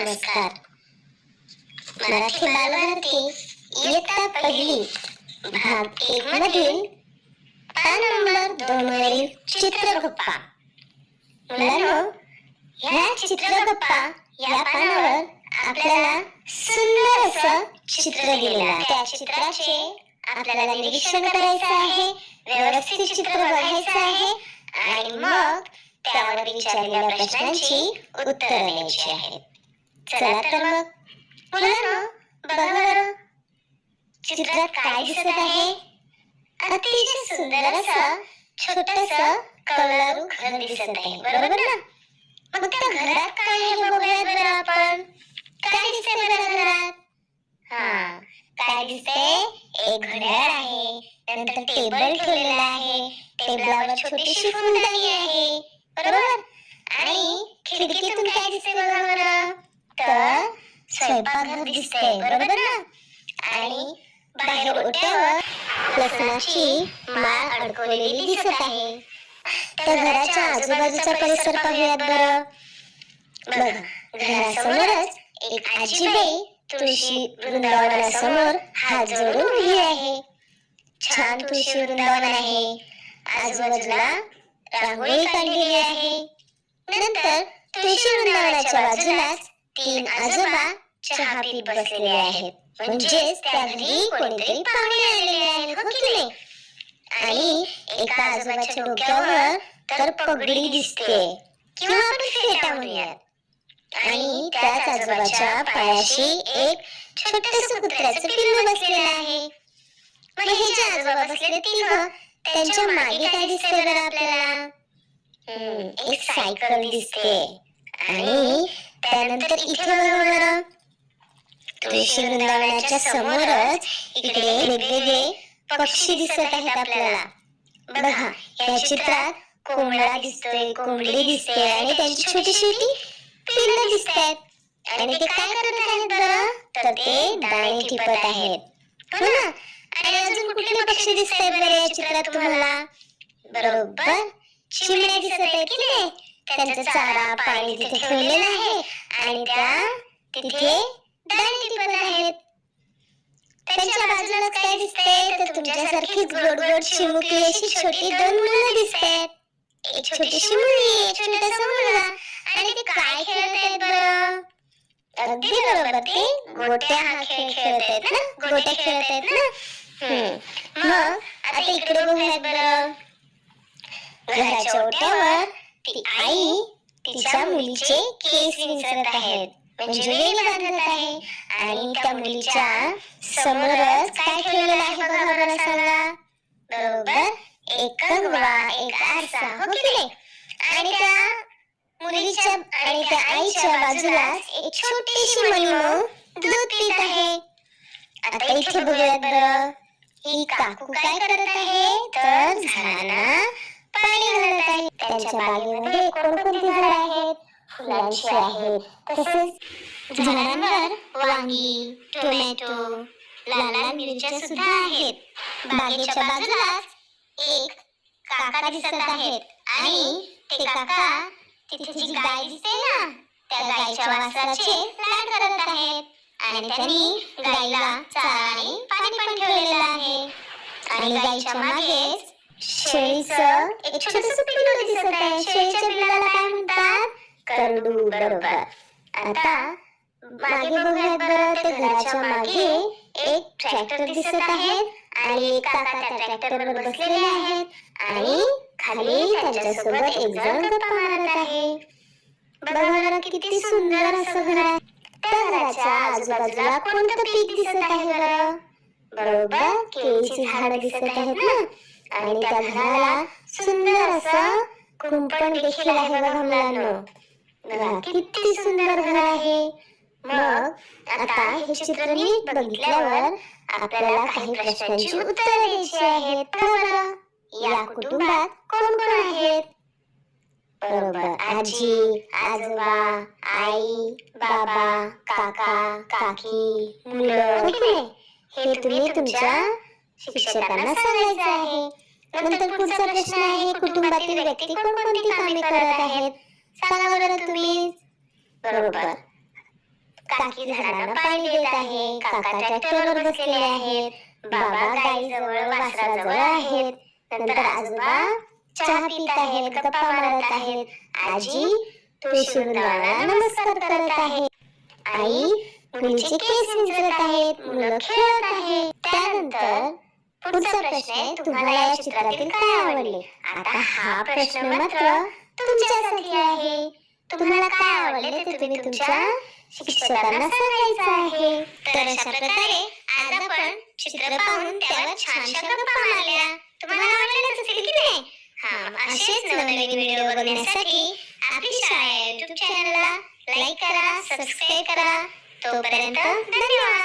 नमस्कार. मराठी बालभारती इयत्ता पहिली भाग एक मधील पान नंबर दोन वरील चित्रगप्पा. मुलांनो ह्या चित्रगप्पा या पानावर आपल्याला सुंदर असं चित्र दिलेलं आहे. त्या चित्राचे आपल्याला निरीक्षण करायचं आहे व्यवस्थित चित्र बघायचं आहे आणि मग त्यावर विचारलेल्या प्रश्नांची उत्तरं द्यायची आहेत. चला तर मग मुलांनो बघा बरं चित्रात काय दिसत आहे? अतिशय सुंदर असं छोटस कौलारू घर दिसत आहे. बरोबर ना? मग त्या घरात काय आहे बघूयात बरं आपण? काय दिसतंय बरं घरात? हा. काय दिसतंय? एक घड्याळ आहे. नंतर टेबल ठेवलेला आहे. टेबलावर छोटीशी फुलदाणी आहे. बरोबर? आणि खिडकीतून काय दिसतंय बघा बरं. तर स्वयंपाकघर दिसतंय बरोबर ना? आणि बाहेर ओट्यावर लसणाची माळ अडकवलेली दिसत आहे. तर घराच्या आजूबाजूचा परिसर पाहूयात बरं. बघा घरासमोरच एक आजीबाई तुळशी वृंदावनासमोर हात जोडून उभी आहे. छान तुळशी वृंदावन आहे. आजूबाजूला रांगोळी काढलेली आहे. नंतर तुळशी वृंदावनाच्या बाजूलाच तीन आजोबा चहा पीत बसलेले आहेत. म्हणजेच त्या घरी कोणीतरी पाहुणे आलेले आहेत. हो की नाही? आणि एका आजोबाच्या डोक्यावर तर पगडी दिसते. किंवा आपण फेटा म्हणूयात. आणि त्याच आजोबाच्या पायाशी एक छोटस कुत्र्याचं पिल्लू बसलेलं आहे. मग हे जे आजोबा बसले तिघ त्यांच्या मागे काय दिसते बरं आपल्याला? एक सायकल दिसते. आणि त्यानंतर इथे बघा जरा तुळशी वृंदावनाच्या समोरच इकडे वेगवेगळे पक्षी दिसत आहेत आपल्याला. बघा या चित्रात कोंबडा दिसतोय कोंबडी दिसते आणि त्यांची छोटी छोटी पिल्ल दिसत आहेत आणि ते काय करत आहेत बरं? तर ते दाणे ठिपत आहेत. हो ना? आणि अजून कुठले पक्षी दिसत आहेत बरं या चित्रात तुम्हाला? बरोबर. चिमण्या दिसत आहेत की नाही? त्यांचा चारा पाणी तिथे ठेवलेलं आहे. आणि त्या तिथे दाणे टिपत आहेत. त्यांच्या बाजूला काय दिसते तर तुमच्यासारखीच गोड गोड चिमुकली अशी छोटी दोन मुलं दिसतात. एक छोटीशी मुलगी एक छोटासा मुलगा. आणि ते काय खेळत आहेत बरं? अगदी बरोबर ते गोट्या हा खेळ खेळत आहेत ना? गोट्या खेळत आहेत ना? हम्म. मग आता इकडे बघूयात बरं. घराच्या ओट्यावर ती आई तिच्या मुलीचे केस विंचरत आहेत. म्हणजे वेल बांधत आहे. आणि त्या मुलीच्या समोरच काय ठेवलेलं आहे बघा बरं सांगा. बरोबर? एक कंगवा एक आरसा. हो की नाही? आणि त्या मुलीच्या आणि त्या आईच्या बाजूला एक छोटीशी मणी दूध पित आहे. आता इथे बघूयात बरं. ही काकू काय करत आहे? तर झाडांना पाणी घालत आहे. त्यांच्या बागेमध्ये कोणकोणती झाड आहेत? फुलांची आहेत. तसेच झाडांवर वांगी टोमॅटो लाल लाल मिरच्या सुद्धा आहेत. बागेच्या बाजूलाच एक काका दिसत आहेत. आणि ते काका तिथे जी गाय दिसते ना त्या गायच्या वासराचे लाड करत आहेत. आणि त्यांनी गायीला चारा आणि पाणी पण ठेवलेलं आहे. आणि गायीच्या मागेच शेळीचं एक छोटस पिल्लू दिसत आहे. शेळीच्या पिल्लाला काय म्हणतात? करडू बरोबर. आता मागे बघूयात बरं ते घराच्या मागे एक ट्रॅक्टर दिसत आहे आणि एक काका त्या ट्रॅक्टरवर बसलेले आहेत आणि खाली त्यांच्यासोबत एक जण गप्पा मारत आहे. बघा किती सुंदर असं घर आहे. त्या घराच्या आजूबाजूला कोणतं पीक दिसत आहे बरं? बरोबर केळीची झाड दिसत आहेत ना? आणि त्या घराला सुंदर असं कुंपण देखील आहे बघा मुलांना. किती सुंदर घर आहे. मग आता हे चित्र नीट बघितल्यावर आपल्याला काही प्रश्नांची उत्तरे द्यायची आहेत. बघा या कुटुंबात कोण कोण आहेत? बरोबर आजी आजोबा आई बाबा काका काकी मुलं. हे तुम्ही तुमच्या शिक्षकांना सांगायचं आहे. नंतर पुढचा प्रश्न आहे कुटुंबातील व्यक्ती कोणकोणती कामे करत आहेत? सांगा बरं तुम्ही. बरोबर. काकी झाडांना पाणी देत आहे काका ट्रॅक्टरवर बसलेले आहेत बाबा गाईजवळ वासराजवळ आहेत. नंतर आजोबा चहा पित आहेत गप्पा मारत आहेत. आजी तुळशीवृंदाला नमस्कार करत आहे. आई मुलीचे केस विंचरत आहेत मुलं खेळत आहेत. त्यानंतर पुढचा प्रश्न आहे तुम्हाला या चित्रातील काय आवडले? आता हा प्रश्न मात्र तुमच्यासाठी आहे. तुम्हाला काय आवडले ते तुम्ही तुमच्या शिक्षकांना सांगायचं आहे. तर अशा प्रकारे आज आपण चित्र पाहून त्यावर छानशा गप्पा मारल्या. तुम्हाला आवडलेच असेल की नाही? हा असेच नवनवीन व्हिडिओ बघण्यासाठी आपली शाळा युट्यूब चॅनलला लाईक करा सबस्क्राईब करा. तोपर्यंत धन्यवाद.